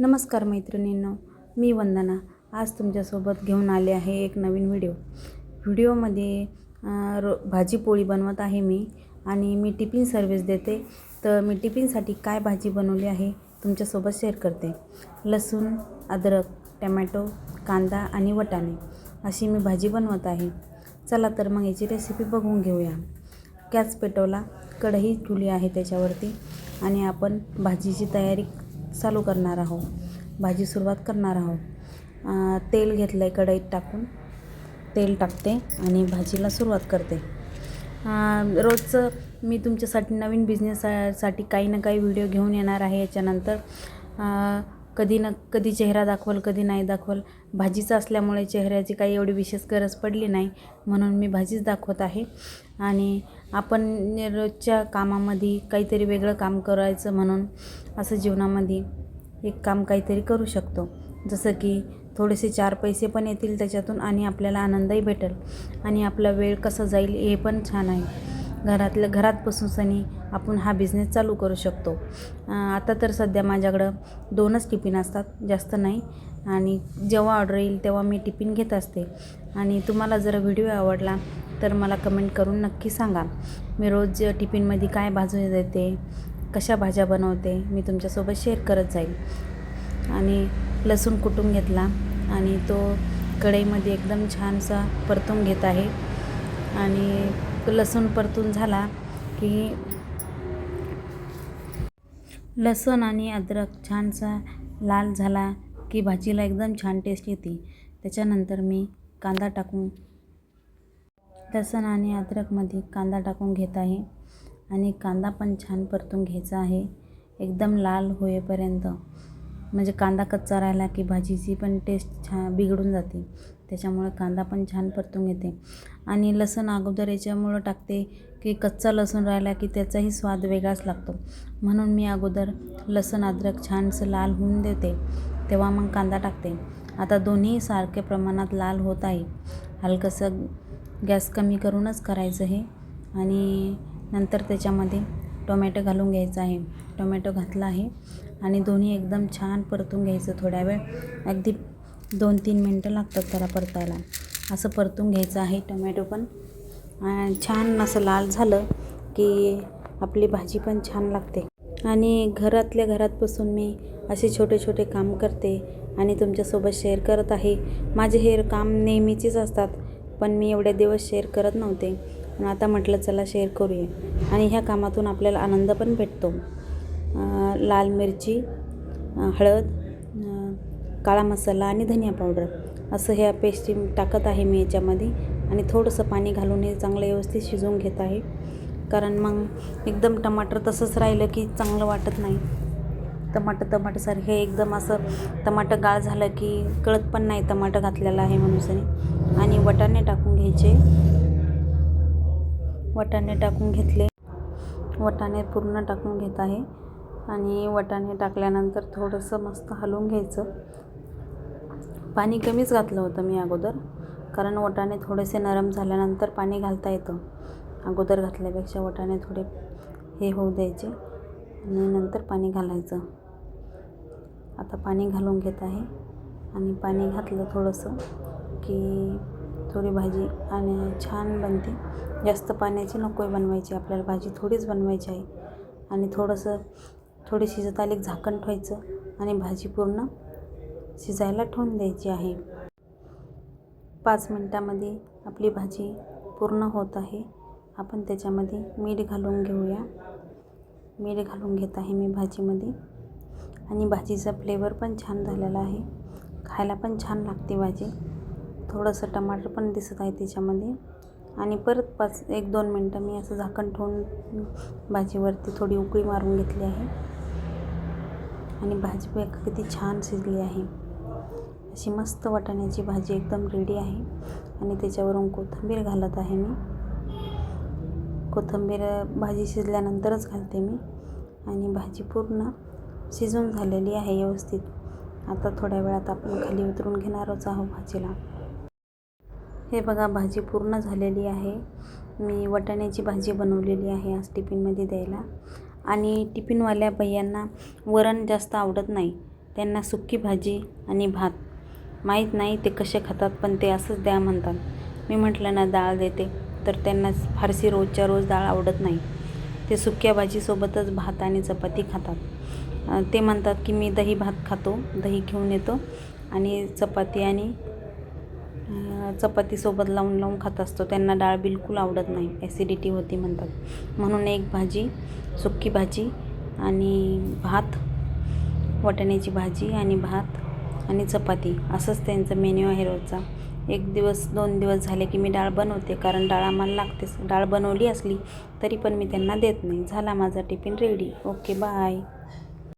नमस्कार मैत्रिणींनो मी वंदना. आज तुमच्यासोबत घेऊन आले आहे एक नवीन व्हिडिओ. व्हिडिओमध्ये रो भाजी पोळी बनवत आहे मी आणि मी टिफिन सर्विस देते. तर मी टिफिनसाठी काय भाजी बनवली आहे तुमच्यासोबत शेअर करते. लसूण अद्रक टमॅटो कांदा आणि वटाणे अशी मी भाजी बनवत आहे. चला तर मग याची रेसिपी बघून घेऊया. गॅस पेटवला कढई ठेवली आहे त्याच्यावरती आणि आपण भाजीची तयारी चालू करणार आहोत. भाजी सुरुवात करणार आहोत. तेल घेतलं आहे कढईत टाकून. तेल टाकते आणि भाजीला सुरुवात करते. रोजचं मी तुमच्यासाठी नवीन बिझनेससाठी काही ना काही व्हिडिओ घेऊन येणार आहे. याच्यानंतर कधी न कधी चेहरा दाखवल कधी नाही दाखवल. भाजीचं असल्यामुळे चेहऱ्याची काही एवढी विशेष गरज पडली नाही. म्हणून मी भाजीच दाखवत आहे. आणि आपण रोजच्या कामामध्ये काहीतरी वेगळं काम करायचं म्हणून असं जीवनामध्ये एक काम काहीतरी करू शकतो. जसं की थोडेसे चार पैसे पण येतील त्याच्यातून आणि आपल्याला आनंदही भेटेल आणि आपला वेळ कसा जाईल हे पण छान आहे. घरातलं घरात बसूनसनी आपण हा बिझनेस चालू करू शकतो. आता तर सध्या माझ्याकडं दोनच टिफिन असतात जास्त नाही. आणि जेव्हा ऑर्डर येईल तेव्हा मी टिफिन घेत असते. आणि तुम्हाला जर व्हिडिओ आवडला तर मला कमेंट करून नक्की सांगा. मी रोज टिफिनमध्ये काय भाजून देते कशा भाज्या बनवते मी तुमच्यासोबत शेअर करत जाईल. आणि लसूण कुटून घेतला आणि तो कढईमध्ये एकदम छानसा परतून घेत आहे. आणि तो लसूण परतून झाला की लसूण आणि अद्रक छानसा लाल झाला की भाजीला एकदम छान टेस्ट येते. त्याच्यानंतर मी कांदा टाकून लसूण आणि अद्रकमध्ये कांदा टाकून घेत आहे आणि कांदा पण छान परतून घ्यायचा आहे. एकदम लाल होईपर्यंत. म्हणजे कांदा कच्चा राहिला की भाजीची पण टेस्ट छान बिघडून जाते. त्याच्यामुळे कांदा पण छान परतून घेते आणि लसूण अगोदर याच्यामुळं टाकते की कच्चा लसूण राहिला की त्याचाही स्वाद वेगळाच लागतो. म्हणून मी अगोदर लसूण अद्रक छानसं लाल होऊन देते तेव्हा मग कांदा टाकते. आता दोन्ही सारख्या प्रमाणात लाल होत आहे. हलकंसं गॅस कमी करूनच करायचं हे. आणि नंतर त्याच्यामध्ये टोमॅटो घालून घ्यायचा आहे. टोमॅटो घातला आहे. आणि दोन्ही एकदम छान परतून घ्यायचं थोड्या वेळ. अगदी दोन तीन मिनटं लागतात त्याला परतायला. असं परतून घ्यायचं आहे टोमॅटो पण. आणि छान असं लाल झालं की आपली भाजी पण छान लागते. आणि घरातल्या घरात बसून मी असे छोटे छोटे काम करते आणि तुमच्यासोबत शेअर करत आहे. माझे हे काम नेहमीचेच असतात पण मी एवढे दिवस शेअर करत नव्हते. पण आता म्हटलं चला शेअर करूया. आणि ह्या कामातून आपल्याला आनंद पण भेटतो. लाल मिरची हळद काळा मसाला आणि धनिया पावडर असं ह्या पेस्टी टाकत आहे मी याच्यामध्ये. आणि थोडंसं पाणी घालून हे चांगलं व्यवस्थित शिजवून घेत आहे. कारण मग एकदम टमाटर तसंच राहिलं की चांगलं वाटत नाही. टमाटर टमाटरसारखे एकदम असं टमाटर गाळ झालं की कळत पण नाही टमाटर घातलेलं आहे म्हणून आणि वटाणे टाकून घ्यायचे. वटाणे टाकून घेतले. वटाणे पूर्ण टाकून घेत आहे. आणि वटाणे टाकल्यानंतर थोडंसं मस्त हलवून घ्यायचं. पाणी कमीच घातलं होतं मी अगोदर कारण वटाणे थोडेसे नरम झाल्यानंतर पाणी घालता येतं. अगोदर घातल्यापेक्षा वटाणे थोडे हे होऊ द्यायचे आणि नंतर पाणी घालायचं. आता पाणी घालून घेत आहे आणि पाणी घातलं थोडंसं की थोडी भाजी आणि छान बनते. जास्त पाण्याची नको आहे बनवायची आपल्याला भाजी थोडीच बनवायची आहे. आणि थोडंसं थोडी शिजत आली झाकण ठेवायचं आणि भाजी पूर्ण शिजायला ठेवून द्यायची आहे. पाच मिनटामध्ये आपली भाजी पूर्ण होत आहे. आपण त्याच्यामध्ये मीठ घालून घेऊया. मीठ घालून घेत आहे मी भाजीमध्ये. आणि भाजीचा फ्लेवर पण छान झालेला आहे. खायला पण छान लागते भाजी. थोडंसं टमाटर पण दिसत आहे त्याच्यामध्ये. आणि परत पाच एक दोन मिनटं मी असं झाकण ठेवून भाजीवरती थोडी उकळी मारून घेतली आहे. आणि भाजी किती छान शिजली आहे. अशी मस्त वाटाण्याची भाजी एकदम रेडी आहे. आणि त्याच्यावरून कोथिंबीर घालत आहे मी. कोथिंबीर भाजी शिजल्यानंतरच घालते मी. आणि भाजी पूर्ण शिजून झालेली आहे व्यवस्थित. आता थोड्या वेळात आपण खाली उतरून घेणारच आहोत भाजीला. हे बघा भाजी पूर्ण झालेली आहे. मी वाटाण्याची भाजी बनवलेली आहे आज टिफिनमध्ये द्यायला. आणि टिफिनवाल्या भैयांना वरण जास्त आवडत नाही. त्यांना सुक्की भाजी आणि भात. माहीत नाही ते कसे खातात पण ते असंच द्या म्हणतात. मी म्हटलं ना डाळ देते. तर त्यांना फारशी रोजच्या रोज डाळ आवडत नाही. ते सुक्या भाजीसोबतच भात आणि चपाती खातात. ते म्हणतात की मी दही भात खातो दही घेऊन येतो आणि चपाती आणि चपातीसोबत लावून लावून खात असतो. त्यांना डाळ बिलकुल आवडत नाही. ॲसिडिटी होती म्हणतात. म्हणून एक भाजी सुक्की भाजी आणि भात वाटाण्याची भाजी आणि भात आणि चपाती असंच त्यांचं मेन्यू आहे रोजचा. एक दिवस दोन दिवस झाले की मी डाळ बनवते कारण डाळ आम्हाला लागतेच. डाळ बनवली असली तरी पण मी त्यांना देत नाही. झाला माझा टिफिन रेडी ओके बाय